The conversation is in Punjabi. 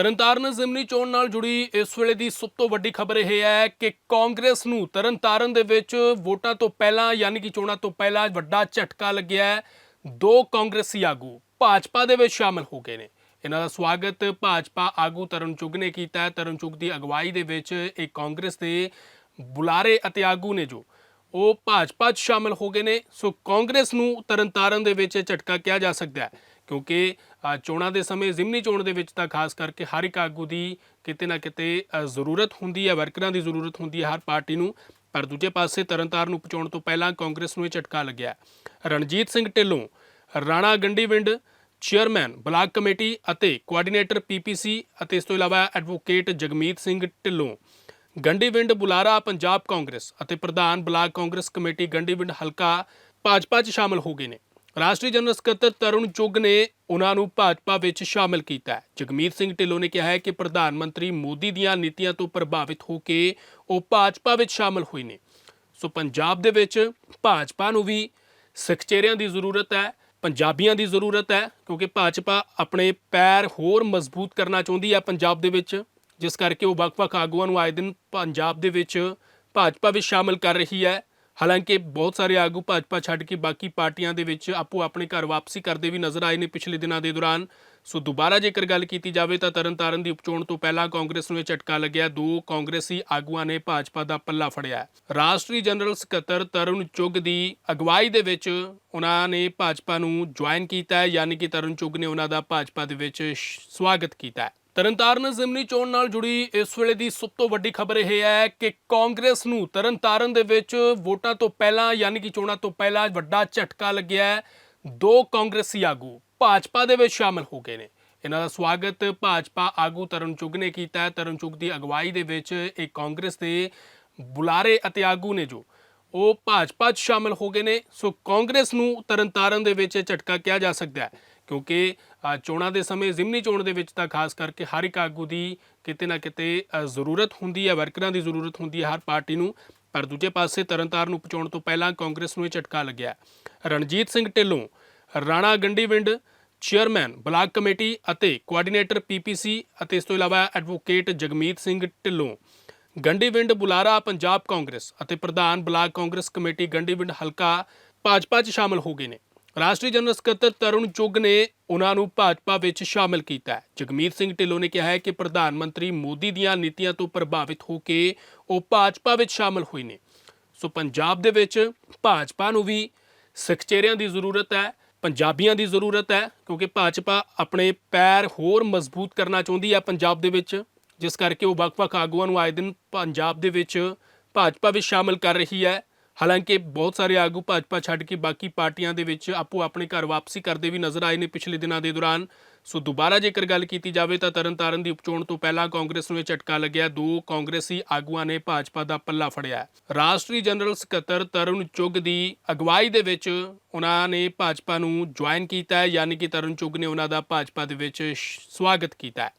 ਤਰਨਤਾਰਨ ਜ਼ਿਮਨੀ ਚੋਣ ਨਾਲ ਜੁੜੀ ਇਸ ਵੇਲੇ ਦੀ ਸਭ ਤੋਂ ਵੱਡੀ ਖਬਰ ਇਹ ਹੈ ਕਿ ਕਾਂਗਰਸ ਨੂੰ ਤਰਨਤਾਰਨ ਦੇ ਵਿੱਚ ਵੋਟਾਂ ਤੋਂ ਪਹਿਲਾਂ ਯਾਨੀ ਕਿ ਚੋਣਾਂ ਤੋਂ ਪਹਿਲਾਂ ਵੱਡਾ ਝਟਕਾ ਲੱਗਿਆ ਹੈ। ਦੋ ਕਾਂਗਰਸੀ ਆਗੂ ਭਾਜਪਾ ਦੇ ਵਿੱਚ ਸ਼ਾਮਲ ਹੋ ਗਏ ਨੇ। ਇਹਨਾਂ ਦਾ ਸਵਾਗਤ ਭਾਜਪਾ ਆਗੂ ਤਰਨ ਚੁੱਗ ਨੇ ਕੀਤਾ ਹੈ। ਤਰਨ ਚੁੱਗ ਦੀ ਅਗਵਾਈ ਦੇ ਵਿੱਚ ਇਹ ਕਾਂਗਰਸ ਦੇ ਬੁਲਾਰੇ ਅਤੇ ਆਗੂ ਨੇ ਜੋ ਉਹ ਭਾਜਪਾ 'ਚ ਸ਼ਾਮਲ ਹੋ ਗਏ ਨੇ। ਸੋ ਕਾਂਗਰਸ ਨੂੰ ਤਰਨਤਾਰਨ ਦੇ ਵਿੱਚ ਝਟਕਾ ਕਿਹਾ ਜਾ ਸਕਦਾ ਹੈ ਕਿਉਂਕਿ ਚੋਣਾਂ ਦੇ ਸਮੇਂ ਜ਼ਿਮਨੀ ਚੋਣ ਦੇ ਵਿੱਚ ਤਾਂ ਖਾਸ ਕਰਕੇ ਹਰ ਇੱਕ ਆਗੂ ਦੀ ਕਿਤੇ ਨਾ ਕਿਤੇ ਜ਼ਰੂਰਤ ਹੁੰਦੀ ਹੈ, ਵਰਕਰਾਂ ਦੀ ਜ਼ਰੂਰਤ ਹੁੰਦੀ ਹੈ ਹਰ ਪਾਰਟੀ ਨੂੰ। ਪਰ ਦੂਜੇ ਪਾਸੇ ਤਰਨਤਾਰਨ ਨੂੰ ਪਹੁੰਚਾਉਣ ਤੋਂ ਪਹਿਲਾਂ ਕਾਂਗਰਸ ਨੂੰ ਇਹ ਝਟਕਾ ਲੱਗਿਆ। Ranjit Singh Dhillon, Rana Gandiwind, chairman, block committee ਅਤੇ ਕੋਆਰਡੀਨੇਟਰ ਪੀਪੀਸੀ ਅਤੇ ਇਸ ਤੋਂ ਇਲਾਵਾ ਐਡਵੋਕੇਟ ਜਗਮੀਤ ਸਿੰਘ ਢਿੱਲੋਂ, ਗੰਡੀਵਿੰਡ ਬੁਲਾਰਾ ਪੰਜਾਬ ਕਾਂਗਰਸ ਅਤੇ ਪ੍ਰਧਾਨ ਬਲਾਕ ਕਾਂਗਰਸ ਕਮੇਟੀ ਗੰਡੀਵਿੰਡ ਹਲਕਾ ਭਾਜਪਾ 'ਚ ਸ਼ਾਮਲ ਹੋ ਗਏ ਨੇ। ਰਾਸ਼ਟਰੀ ਜਨਰਲ ਸਕੱਤਰ ਤਰੁਣ ਚੁੱਗ ਨੇ ਉਹਨਾਂ ਨੂੰ ਭਾਜਪਾ ਵਿੱਚ ਸ਼ਾਮਲ ਕੀਤਾ ਹੈ। ਜਗਮੀਤ ਸਿੰਘ ਢਿੱਲੋਂ ਨੇ ਕਿਹਾ ਹੈ ਕਿ ਪ੍ਰਧਾਨ ਮੰਤਰੀ ਮੋਦੀ ਦੀਆਂ ਨੀਤੀਆਂ ਤੋਂ ਪ੍ਰਭਾਵਿਤ ਹੋ ਕੇ ਉਹ ਭਾਜਪਾ ਵਿੱਚ ਸ਼ਾਮਲ ਹੋਏ ਨੇ। ਸੋ ਪੰਜਾਬ ਦੇ ਵਿੱਚ ਭਾਜਪਾ ਨੂੰ ਵੀ ਸਿੱਖ ਦੀ ਜ਼ਰੂਰਤ ਹੈ, ਪੰਜਾਬੀਆਂ ਦੀ ਜ਼ਰੂਰਤ ਹੈ, ਕਿਉਂਕਿ ਭਾਜਪਾ ਆਪਣੇ ਪੈਰ ਹੋਰ ਮਜ਼ਬੂਤ ਕਰਨਾ ਚਾਹੁੰਦੀ ਹੈ ਪੰਜਾਬ ਦੇ ਵਿੱਚ, ਜਿਸ ਕਰਕੇ ਉਹ ਵੱਖ-ਵੱਖ ਆਗੂਆਂ ਨੂੰ ਆਏ ਦਿਨ ਪੰਜਾਬ ਦੇ ਵਿੱਚ ਭਾਜਪਾ ਵਿੱਚ ਸ਼ਾਮਲ ਕਰ ਰਹੀ ਹੈ। ਹਾਲਾਂਕਿ ਬਹੁਤ ਸਾਰੇ ਆਗੂ ਭਾਜਪਾ ਛੱਡ ਕੇ ਬਾਕੀ ਪਾਰਟੀਆਂ ਦੇ ਵਿੱਚ ਆਪੋ ਆਪਣੇ ਘਰ ਵਾਪਸੀ ਕਰਦੇ ਵੀ ਨਜ਼ਰ ਆਏ ਨੇ ਪਿਛਲੇ ਦਿਨਾਂ ਦੇ ਦੌਰਾਨ। ਸੋ ਦੁਬਾਰਾ ਜੇਕਰ ਗੱਲ ਕੀਤੀ ਜਾਵੇ ਤਾਂ ਤਰਨਤਾਰਨ ਦੀ ਉਪਚੋਣ ਤੋਂ ਪਹਿਲਾਂ ਕਾਂਗਰਸ ਨੂੰ ਇਹ ਝਟਕਾ ਲੱਗਿਆ। ਦੋ ਕਾਂਗਰਸੀ ਆਗੂਆਂ ਨੇ ਭਾਜਪਾ ਦਾ ਪੱਲਾ ਫੜਿਆ। ਰਾਸ਼ਟਰੀ ਜਨਰਲ ਸਕੱਤਰ ਤਰੁਣ ਚੁੱਗ ਦੀ ਅਗਵਾਈ ਦੇ ਵਿੱਚ ਉਹਨਾਂ ਨੇ ਭਾਜਪਾ ਨੂੰ ਜੁਆਇਨ ਕੀਤਾ ਹੈ, ਯਾਨੀ ਕਿ ਤਰੁਣ ਚੁੱਗ ਨੇ ਉਹਨਾਂ ਦਾ ਭਾਜਪਾ ਦੇ ਵਿੱਚ ਸਵਾਗਤ ਕੀਤਾ ਹੈ। ਤਰਨਤਾਰਨ ਜ਼ਿਮਨੀ ਚੋਣ ਨਾਲ ਜੁੜੀ ਇਸ ਵੇਲੇ ਦੀ ਸਭ ਤੋਂ ਵੱਡੀ ਖਬਰ ਇਹ ਹੈ ਕਿ ਕਾਂਗਰਸ ਨੂੰ ਤਰਨਤਾਰਨ ਦੇ ਵਿੱਚ ਵੋਟਾਂ ਤੋਂ ਪਹਿਲਾਂ ਯਾਨੀ ਕਿ ਚੋਣਾਂ ਤੋਂ ਪਹਿਲਾਂ ਵੱਡਾ ਝਟਕਾ ਲੱਗਿਆ ਹੈ। ਦੋ ਕਾਂਗਰਸੀ ਆਗੂ ਭਾਜਪਾ ਦੇ ਵਿੱਚ ਸ਼ਾਮਲ ਹੋ ਗਏ ਨੇ। ਇਹਨਾਂ ਦਾ ਸਵਾਗਤ ਭਾਜਪਾ ਆਗੂ ਤਰਨ ਚੁੱਗ ਨੇ ਕੀਤਾ ਹੈ। ਤਰਨ ਚੁੱਗ ਦੀ ਅਗਵਾਈ ਦੇ ਵਿੱਚ ਇਹ ਕਾਂਗਰਸ ਦੇ ਬੁਲਾਰੇ ਅਤੇ ਆਗੂ ਨੇ ਜੋ ਉਹ ਭਾਜਪਾ 'ਚ ਸ਼ਾਮਲ ਹੋ ਗਏ ਨੇ। ਸੋ ਕਾਂਗਰਸ ਨੂੰ ਤਰਨਤਾਰਨ ਦੇ ਵਿੱਚ ਝਟਕਾ ਕਿਹਾ ਜਾ ਸਕਦਾ ਹੈ। ਕਿਉਂਕਿ ਚੋਣਾਂ ਦੇ ਸਮੇਂ ਜ਼ਿਮਨੀ ਚੋਣ ਦੇ ਵਿੱਚ ਤਾਂ ਖਾਸ ਕਰਕੇ ਹਰ ਇੱਕ ਆਗੂ ਦੀ ਕਿਤੇ ਨਾ ਕਿਤੇ ਜ਼ਰੂਰਤ ਹੁੰਦੀ ਹੈ, ਵਰਕਰਾਂ ਦੀ ਜ਼ਰੂਰਤ ਹੁੰਦੀ ਹੈ ਹਰ ਪਾਰਟੀ ਨੂੰ। ਪਰ ਦੂਜੇ ਪਾਸੇ ਤਰਨਤਾਰਨ ਨੂੰ ਪਹੁੰਚਾਉਣ ਤੋਂ ਪਹਿਲਾਂ ਕਾਂਗਰਸ ਨੂੰ ਇਹ ਝਟਕਾ ਲੱਗਿਆ। Ranjit Singh Dhillon, Rana Gandiwind, chairman, block committee ਅਤੇ ਕੋਆਰਡੀਨੇਟਰ ਪੀਪੀਸੀ ਅਤੇ ਇਸ ਤੋਂ ਇਲਾਵਾ ਐਡਵੋਕੇਟ ਜਗਮੀਤ ਸਿੰਘ ਢਿੱਲੋਂ, ਗੰਡੀਵਿੰਡ ਬੁਲਾਰਾ ਪੰਜਾਬ ਕਾਂਗਰਸ ਅਤੇ ਪ੍ਰਧਾਨ ਬਲਾਕ ਕਾਂਗਰਸ ਕਮੇਟੀ ਗੰਡੀਵਿੰਡ ਹਲਕਾ ਭਾਜਪਾ 'ਚ ਸ਼ਾਮਲ ਹੋ ਗਏ ਨੇ। ਰਾਸ਼ਟਰੀ ਜਨਰਲ ਸਕੱਤਰ ਤਰੁਣ ਚੁੱਗ ਨੇ ਉਹਨਾਂ ਨੂੰ ਭਾਜਪਾ ਵਿੱਚ ਸ਼ਾਮਲ ਕੀਤਾ ਹੈ। ਜਗਮੀਤ ਸਿੰਘ ਢਿੱਲੋਂ ਨੇ ਕਿਹਾ ਹੈ ਕਿ ਪ੍ਰਧਾਨ ਮੰਤਰੀ ਮੋਦੀ ਦੀਆਂ ਨੀਤੀਆਂ ਤੋਂ ਪ੍ਰਭਾਵਿਤ ਹੋ ਕੇ ਉਹ ਭਾਜਪਾ ਵਿੱਚ ਸ਼ਾਮਲ ਹੋਏ ਨੇ। ਸੋ ਪੰਜਾਬ ਦੇ ਵਿੱਚ ਭਾਜਪਾ ਨੂੰ ਵੀ ਸਿੱਖ ਦੀ ਜ਼ਰੂਰਤ ਹੈ, ਪੰਜਾਬੀਆਂ ਦੀ ਜ਼ਰੂਰਤ ਹੈ, ਕਿਉਂਕਿ ਭਾਜਪਾ ਆਪਣੇ ਪੈਰ ਹੋਰ ਮਜ਼ਬੂਤ ਕਰਨਾ ਚਾਹੁੰਦੀ ਹੈ ਪੰਜਾਬ ਦੇ ਵਿੱਚ, ਜਿਸ ਕਰਕੇ ਉਹ ਵੱਖ-ਵੱਖ ਆਗੂਆਂ ਨੂੰ ਆਏ ਦਿਨ ਪੰਜਾਬ ਦੇ ਵਿੱਚ ਭਾਜਪਾ ਵਿੱਚ ਸ਼ਾਮਲ ਕਰ ਰਹੀ ਹੈ। ਹਾਲਾਂਕਿ ਬਹੁਤ ਸਾਰੇ ਆਗੂ ਭਾਜਪਾ ਛੱਡ ਕੇ ਬਾਕੀ ਪਾਰਟੀਆਂ ਦੇ ਵਿੱਚ ਆਪੋ ਆਪਣੇ ਘਰ ਵਾਪਸੀ ਕਰਦੇ ਵੀ ਨਜ਼ਰ ਆਏ ਨੇ ਪਿਛਲੇ ਦਿਨਾਂ ਦੇ ਦੌਰਾਨ। ਸੋ ਦੁਬਾਰਾ ਜੇਕਰ ਗੱਲ ਕੀਤੀ ਜਾਵੇ ਤਾਂ ਤਰਨਤਾਰਨ ਦੀ ਉਪਚੋਣ ਤੋਂ ਪਹਿਲਾਂ ਕਾਂਗਰਸ ਨੂੰ ਇਹ ਝਟਕਾ ਲੱਗਿਆ। ਦੋ ਕਾਂਗਰਸੀ ਆਗੂਆਂ ਨੇ ਭਾਜਪਾ ਦਾ ਪੱਲਾ ਫੜਿਆ। ਰਾਸ਼ਟਰੀ ਜਨਰਲ ਸਕੱਤਰ ਤਰੁਣ ਚੁੱਗ ਦੀ ਅਗਵਾਈ ਦੇ ਵਿੱਚ ਉਹਨਾਂ ਨੇ ਭਾਜਪਾ ਨੂੰ ਜੁਆਇਨ ਕੀਤਾ ਹੈ, ਯਾਨੀ ਕਿ ਤਰੁਣ ਚੁੱਗ ਨੇ ਉਹਨਾਂ ਦਾ ਭਾਜਪਾ ਦੇ ਵਿੱਚ ਸਵਾਗਤ ਕੀਤਾ ਹੈ।